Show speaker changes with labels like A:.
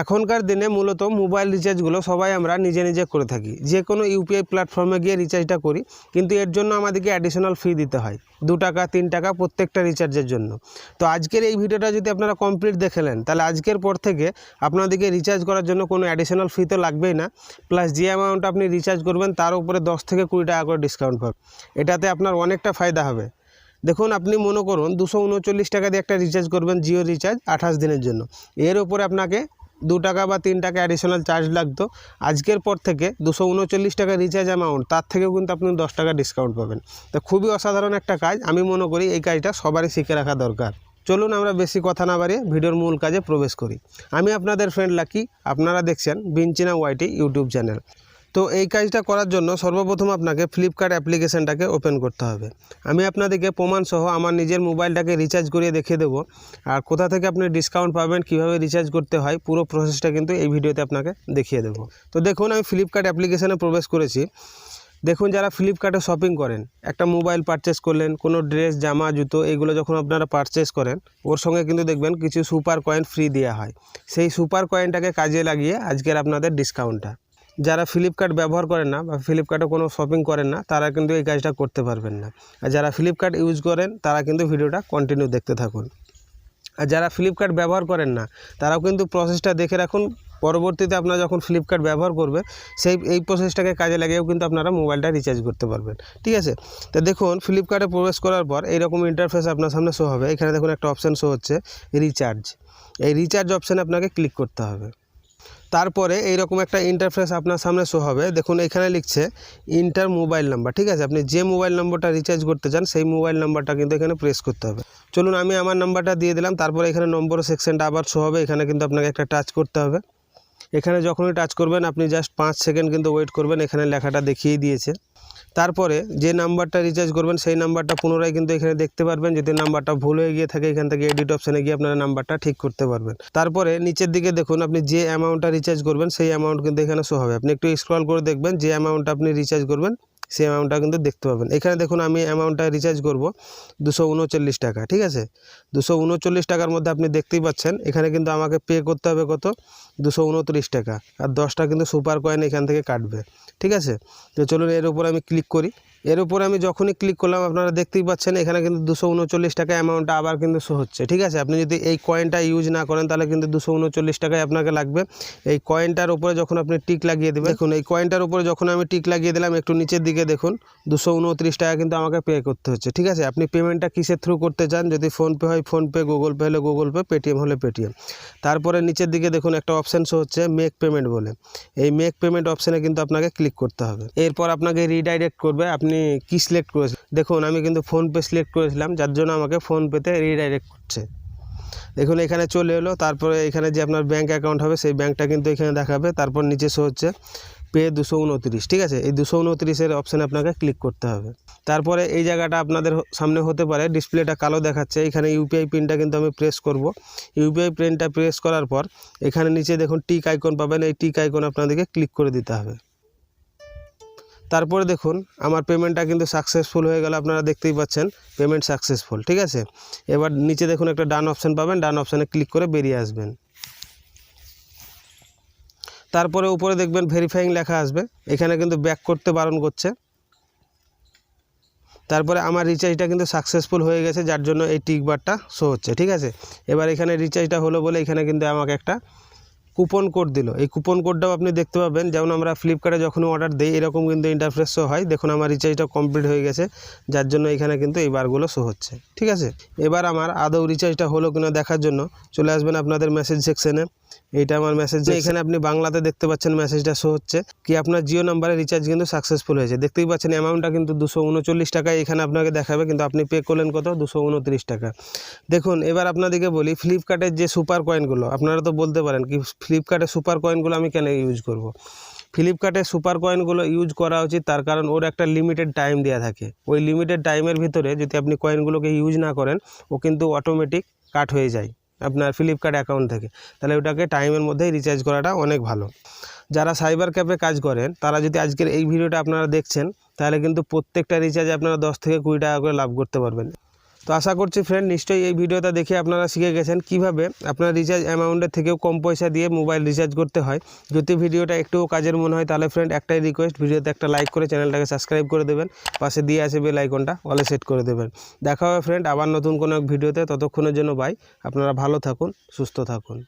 A: এখনকার দিনে মূলত মোবাইল রিচার্জগুলো সবাই আমরা নিজে নিজে করে থাকি। যে কোনো ইউপিআই প্ল্যাটফর্মে গিয়ে রিচার্জটা করি, কিন্তু এর জন্য আমাদেরকে অ্যাডিশনাল ফি দিতে হয়, দু টাকা, তিন টাকা প্রত্যেকটা রিচার্জের জন্য। তো আজকের এই ভিডিওটা যদি আপনারা কমপ্লিট দেখে নেন, তাহলে আজকের পর থেকে আপনাদেরকে রিচার্জ করার জন্য কোনো অ্যাডিশনাল ফি তো লাগবেই না। প্লাস যে অ্যামাউন্ট আপনি রিচার্জ করবেন, তার উপরে দশ থেকে কুড়ি টাকা করে ডিসকাউন্ট পাবেন। এটাতে আপনার অনেকটা ফায়দা হবে। দেখুন, আপনি মনে করুন, দুশো উনচল্লিশ টাকা দিয়ে একটা রিচার্জ করবেন, জিও রিচার্জ আঠাশ দিনের জন্য। এর উপরে আপনাকে দু টাকা বা তিন টাকা অ্যাডিশনাল চার্জ লাগতো। আজকের পর থেকে দুশো উনচল্লিশ টাকা রিচার্জ অ্যামাউন্ট তার থেকেও কিন্তু আপনি দশ টাকা ডিসকাউন্ট পাবেন। তো খুবই অসাধারণ একটা কাজ, আমি মনে করি এই কাজটা সবারই শিখে রাখা দরকার। চলুন আমরা বেশি কথা না বাড়িয়ে ভিডিওর মূল কাজে প্রবেশ করি। আমি আপনাদের ফ্রেন্ড লাকি আপনারা দেখছেন বিনচিনা ওয়াইটি ইউটিউব চ্যানেল তো এই কাজটা করার জন্য সর্বপ্রথম আপনাকে ফ্লিপকার্ট অ্যাপ্লিকেশানটাকে ওপেন করতে হবে। আমি আপনাদেরকে প্রমাণসহ আমার নিজের মোবাইলটাকে রিচার্জ করিয়ে দেখিয়ে দেবো। আর কোথা থেকে আপনি ডিসকাউন্ট পাবেন, কীভাবে রিচার্জ করতে হয়, পুরো প্রসেসটা কিন্তু এই ভিডিওতে আপনাকে দেখিয়ে দেবো। তো দেখুন, আমি ফ্লিপকার্ট অ্যাপ্লিকেশানে প্রবেশ করেছি। দেখুন, যারা ফ্লিপকার্টে শপিং করেন, একটা মোবাইল পারচেস করলেন, কোনো ড্রেস জামা, জুতো, এগুলো যখন আপনারা পারচেস করেন, ওর সঙ্গে কিন্তু দেখবেন কিছু সুপার কয়েন ফ্রি দেওয়া হয়। সেই সুপার কয়েনটাকে কাজে লাগিয়ে আজকের আপনাদের ডিসকাউন্টটা যারা ফ্লিপকার্ট ব্যবহার করেন না বা ফ্লিপকার্টে কোনো শপিং করেন না, তারা কিন্তু এই কাজটা করতে পারবেন না। আর যারা ফ্লিপকার্ট ইউজ করেন, তারা কিন্তু ভিডিওটা কন্টিনিউ দেখতে থাকুন। আর যারা ফ্লিপকার্ট ব্যবহার করেন না, তারাও কিন্তু প্রসেসটা দেখে রাখুন। পরবর্তীতে আপনারা যখন ফ্লিপকার্ট ব্যবহার করবে, সেই, এই প্রসেসটাকে কাজে লাগিয়েও কিন্তু আপনারা মোবাইলটা রিচার্জ করতে পারবেন। ঠিক আছে? তো দেখুন ফ্লিপকার্টে প্রবেশ করার পর এইরকম ইন্টারফেস আপনার সামনে শো হবে। এখানে দেখুন একটা অপশান শো হচ্ছে রিচার্জ এই রিচার্জ অপশানে আপনাকে ক্লিক করতে হবে। তারপরে এইরকম একটা ইন্টারফেস আপনার সামনে শো হবে। দেখুন, এখানে লিখছে ইন্টার মোবাইল নাম্বার ঠিক আছে? আপনি যে মোবাইল নাম্বারটা রিচার্জ করতে চান, সেই মোবাইল নাম্বারটা কিন্তু এখানে প্রেস করতে হবে। চলুন, আমি আমার নাম্বারটা দিয়ে দিলাম। তারপরে এখানে নম্বর সেকশনটা আবার শো হবে। এখানে কিন্তু আপনাকে একটা টাচ করতে হবে। এখানে যখনই টাচ করবেন, আপনি জাস্ট পাঁচ সেকেন্ড কিন্তু ওয়েট করবেন। এখানে লেখাটা দেখিয়ে দিয়েছে। তারপরে যে নাম্বারটা রিচার্জ করবেন, সেই নাম্বারটা পুনরায় কিন্তু এখানে দেখতে পারবেন। যদি নাম্বারটা ভুল হয়ে গিয়ে থাকে, এখান থেকে এডিট অপশানে গিয়ে আপনারা নাম্বারটা ঠিক করতে পারবেন। তারপরে নিচের দিকে দেখুন, আপনি যে অ্যামাউন্টটা রিচার্জ করবেন, সেই অ্যামাউন্ট কিন্তু এখানে শো হবে। আপনি একটু স্ক্রল করে দেখবেন, যে অ্যামাউন্টটা আপনি রিচার্জ করবেন সেই অ্যামাউন্টটা কিন্তু দেখতে পাবেন। এখানে দেখুন আমি অ্যামাউন্টটা রিচার্জ করব দুশো উনচল্লিশ টাকা, ঠিক আছে? দুশো উনচল্লিশ টাকার মধ্যে আপনি দেখতেই পাচ্ছেন, এখানে কিন্তু আমাকে পে করতে হবে কত? দুশো উনত্রিশ টাকা। আর দশটা কিন্তু সুপার কয়েন এখান থেকে কাটবে, ঠিক আছে? তো চলুন এর উপর আমি ক্লিক করি। এর উপর আমি যখনই ক্লিক করলাম, আপনারা দেখতেই পাচ্ছেন, এখানে কিন্তু দুশো উনচল্লিশ টাকা অ্যামাউন্টটা আবার কিন্তু শো হচ্ছে, ঠিক আছে? আপনি যদি এই কয়েনটা ইউজ না করেন, তাহলে কিন্তু দুশো উনচল্লিশ টাকায় আপনাকে লাগবে। এই কয়েনটার উপরে যখন আপনি টিক লাগিয়ে দেবেন, দেখুন, এই কয়েনটার উপরে যখন আমি টিক লাগিয়ে দিলাম, একটু নিচের দিকে দেখুন, দুশো উনত্রিশ টাকা কিন্তু আমাকে পে করতে হচ্ছে, ঠিক আছে? আপনি পেমেন্টটা কিসের থ্রু করতে চান? যদি ফোনপে হয় ফোনপে গুগল পে হলে গুগল পে পেটিএম হলে পেটিএম তারপরে নিচের দিকে দেখুন, একটা অপশান শো হচ্ছে মেক পেমেন্ট বলে। এই মেক পেমেন্ট অপশানে কিন্তু আপনাকে ক্লিক করতে হবে। এরপর আপনাকে রিডাইরেক্ট করবে, আপনি কি সিলেক্ট করেছেন দেখুন, আমি কিন্তু ফোনপে সিলেক্ট করেছিলাম, যার জন্য আমাকে ফোনপেতে রিডাইরেক্ট করছে। দেখুন, এখানে চলে এলো, তারপরে এখানে যে আপনার ব্যাঙ্ক অ্যাকাউন্ট হবে, সেই ব্যাঙ্কটা কিন্তু এখানে দেখাবে। তারপর নিচে শো হচ্ছে পে দুশো উনত্রিশ, ঠিক আছে? এই দুশো উনত্রিশের অপশানে আপনাকে ক্লিক করতে হবে। তারপরে এই জায়গাটা আপনাদের সামনে হতে পারে ডিসপ্লেটা কালো দেখাচ্ছে। এখানে ইউপিআই পিনটা কিন্তু আমি প্রেস করব। ইউপিআই পিনটা প্রেস করার পর, এখানে নিচে দেখুন টিক আইকন পাবেন। এই টিক আইকন আপনাদেরকে ক্লিক করে দিতে হবে। তারপরে দেখুন, আমার পেমেন্টটা কিন্তু সাকসেসফুল হয়ে গেল, আপনারা দেখতেই পাচ্ছেন পেমেন্ট সাকসেসফুল ঠিক আছে? এবার নিচে দেখুন একটা ডান অপশান পাবেন ডান অপশানে ক্লিক করে বেরিয়ে আসবেন। তারপরে উপরে দেখবেন ভেরিফাইং লেখা আসবে, এখানে কিন্তু ব্যাক করতে বারণ করছে। তারপরে আমার রিচার্জটা কিন্তু সাকসেসফুল হয়ে গেছে, যার জন্য এই টিকবারটা শো হচ্ছে, ঠিক আছে? এবার এখানে রিচার্জটা হলো বলে এখানে কিন্তু আমাকে একটা কুপন কোড দিল। এই কুপন কোডটাও আপনি দেখতে পাবেন। যেমন আমরা ফ্লিপকার্টে যখন অর্ডার দিই, এরকম কিন্তু ইন্টারফেস শো হয়। দেখুন, আমার রিচার্জটা কমপ্লিট হয়ে গেছে, যার জন্য এখানে কিন্তু এই বারগুলো শো হচ্ছে। ঠিক আছে? এবার আমার আদৌ রিচার্জটা হলো কিনা দেখার জন্য চলে আসবেন আপনাদের মেসেজ সেকশনে এইটা আমার মেসেজ এখানে আপনি বাংলাতে দেখতে পাচ্ছেন মেসেজটা শো হচ্ছে। কি আপনার জিও নাম্বারে রিচার্জ কিন্তু সাকসেসফুল হয়েছে। দেখতেই পাচ্ছেন অ্যামাউন্টটা কিন্তু দুশো উনচল্লিশ টাকায় এখানে আপনাকে দেখাবে কিন্তু আপনি পে করলেন কত? দুশো উনত্রিশ টাকা। দেখুন এবার আপনাদেরকে বলি ফ্লিপকার্টের যে সুপার কয়েনগুলো আপনারা তো বলতে পারেন কি ফ্লিপকার্টের সুপার কয়েনগুলো আমি কেন ইউজ করব। ফ্লিপকার্টে সুপার কয়েনগুলো ইউজ করা উচিত তার কারণ ওর একটা লিমিটেড টাইম দেওয়া থাকে। ওই লিমিটেড টাইমের ভিতরে যদি আপনি কয়েনগুলোকে ইউজ না করেন ও কিন্তু অটোমেটিক কাট হয়ে যায়। আপনার ফ্লিপকার্ট অ্যাকাউন্ট থেকে। তাহলে ওটাকে টাইমের মধ্যেই রিচার্জ করাটা অনেক ভালো। যারা সাইবার ক্যাফে কাজ করেন, তারা যদি আজকের এই ভিডিওটা আপনারা দেখছেন, তাহলে কিন্তু প্রত্যেকটা রিচার্জ আপনারা দশ থেকে কুড়ি টাকা করে লাভ করতে পারবেন। তো আশা করছি ফ্রেন্ড নিশ্চয়ই এই ভিডিওটা দেখে আপনারা শিখে গেছেন কীভাবে আপনার রিচার্জ অ্যামাউন্টের থেকেও কম পয়সা দিয়ে মোবাইল রিচার্জ করতে হয়। যদি ভিডিওটা একটু কাজের মনে হয়, তাহলে ফ্রেন্ড একটাই রিকোয়েস্ট ভিডিওতে একটা লাইক করে চ্যানেলটাকে সাবস্ক্রাইব করে দেবেন। পাশে দিয়ে আসে বেল আইকনটা অলে সেট করে দেবেন। দেখা হবে ফ্রেন্ড আবার নতুন কোনো এক ভিডিওতে। ততক্ষণের জন্য বাই আপনারা ভালো থাকুন, সুস্থ থাকুন।